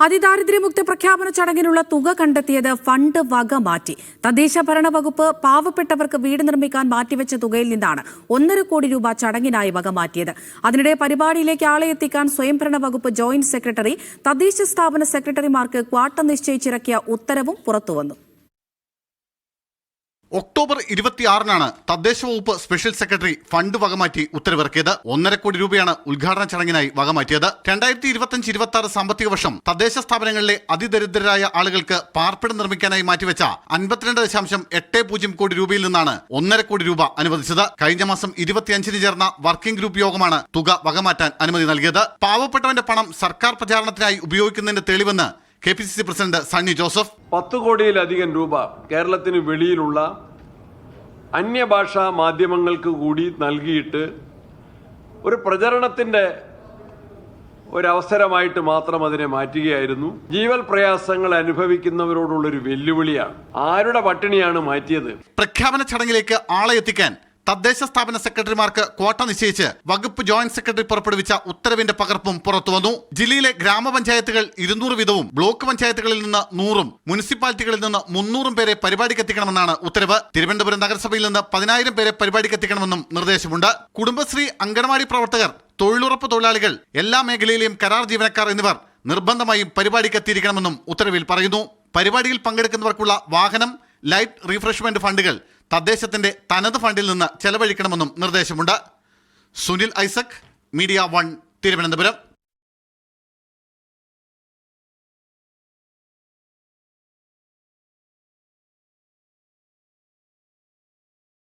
അതിദാരിദ്ര്യമുക്ത പ്രഖ്യാപന ചടങ്ങിനുള്ള തുക കണ്ടെത്തിയത് ഫണ്ട് വക മാറ്റി. തദ്ദേശ ഭരണ വകുപ്പ് പാവപ്പെട്ടവർക്ക് വീട് നിർമ്മിക്കാൻ മാറ്റിവെച്ച തുകയിൽ നിന്നാണ് ഒന്നര കോടി രൂപ ചടങ്ങിനായി വക മാറ്റിയത്. അതിനിടെ പരിപാടിയിലേക്ക് ആളെ എത്തിക്കാൻ സ്വയംഭരണ വകുപ്പ് ജോയിന്റ് സെക്രട്ടറി തദ്ദേശ സ്ഥാപന സെക്രട്ടറിമാർക്ക് ക്വാട്ട നിശ്ചയിച്ചിറക്കിയ ഉത്തരവും പുറത്തുവന്നു. ഒക്ടോബർ ഇരുപത്തിയാറിനാണ് തദ്ദേശ വകുപ്പ് സ്പെഷ്യൽ സെക്രട്ടറി ഫണ്ട് വകമാറ്റി ഉത്തരവിറക്കിയത്. ഒന്നര കോടി രൂപയാണ് ഉദ്ഘാടന ചടങ്ങിനായി വകമാറ്റിയത്. രണ്ടായിരത്തി ഇരുപത്തിയഞ്ച് ഇരുപത്തി ആറ് സാമ്പത്തിക വർഷം തദ്ദേശ സ്ഥാപനങ്ങളിലെ അതിദരിദ്രരായ ആളുകൾക്ക് പാർപ്പിടം നിർമ്മിക്കാനായി മാറ്റിവെച്ച അൻപത്തിരണ്ട് ദശാംശം എട്ട് പൂജ്യം കോടി രൂപയിൽ നിന്നാണ് ഒന്നര കോടി രൂപ അനുവദിച്ചത്. കഴിഞ്ഞ മാസം ഇരുപത്തിയഞ്ചിന് ചേർന്ന വർക്കിംഗ് ഗ്രൂപ്പ് യോഗമാണ് തുക വകമാറ്റാൻ അനുമതി നൽകിയത്. പാവപ്പെട്ടവന്റെ പണം സർക്കാർ പ്രചാരണത്തിനായി ഉപയോഗിക്കുന്നതിന്റെ തെളിവെന്ന് K P C C president Sunny Joseph. പത്ത് കോടിയിലധികം രൂപ കേരളത്തിന് വെളിയിലുള്ള അന്യഭാഷാ മാധ്യമങ്ങൾക്ക് കൂടി നൽകിയിട്ട് ഒരു പ്രചരണത്തിന്റെ ഒരവസരമായിട്ട് മാത്രം അതിനെ മാറ്റുകയായിരുന്നു. ജീവൽ പ്രയാസങ്ങൾ അനുഭവിക്കുന്നവരോടുള്ളൊരു വെല്ലുവിളിയാണ്. ആരുടെ പട്ടിണിയാണ് മാറ്റിയത്? പ്രഖ്യാപന ചടങ്ങിലേക്ക് ആളെ എത്തിക്കാൻ തദ്ദേശ സ്ഥാപന സെക്രട്ടറിമാർക്ക് ക്വാട്ട നിശ്ചയിച്ച് വകുപ്പ് ജോയിന്റ് സെക്രട്ടറി പുറപ്പെടുവിച്ച ഉത്തരവിന്റെ പകർപ്പും പുറത്തുവന്നു ജില്ലയിലെ ഗ്രാമപഞ്ചായത്തുകൾ ഇരുന്നൂറ് വീതവും ബ്ലോക്ക് പഞ്ചായത്തുകളിൽ നിന്ന് നൂറും മുനിസിപ്പാലിറ്റികളിൽ നിന്ന് മുന്നൂറും പേരെ പരിപാടിക്ക് എത്തിക്കണമെന്നാണ് ഉത്തരവ്. തിരുവനന്തപുരം നഗരസഭയിൽ നിന്ന് പതിനായിരം പേരെ പരിപാടിക്ക് എത്തിക്കണമെന്നും നിർദ്ദേശമുണ്ട്. കുടുംബശ്രീ അംഗൻവാടി പ്രവർത്തകർ തൊഴിലുറപ്പ് തൊഴിലാളികൾ എല്ലാ മേഖലയിലെയും കരാർ ജീവനക്കാർ എന്നിവർ നിർബന്ധമായും പരിപാടിക്ക് എത്തിയിരിക്കണമെന്നും ഉത്തരവിൽ പറയുന്നു. പരിപാടിയിൽ പങ്കെടുക്കുന്നവർക്കുള്ള വാഹനം ലൈറ്റ് റീഫ്രഷ്മെന്റ് ഫണ്ടുകൾ തദ്ദേശത്തിന്റെ തനത് ഫണ്ടിൽ നിന്ന് ചെലവഴിക്കണമെന്നും നിർദ്ദേശമുണ്ട്. Sunil Isaac media one Thiruvananthapuram.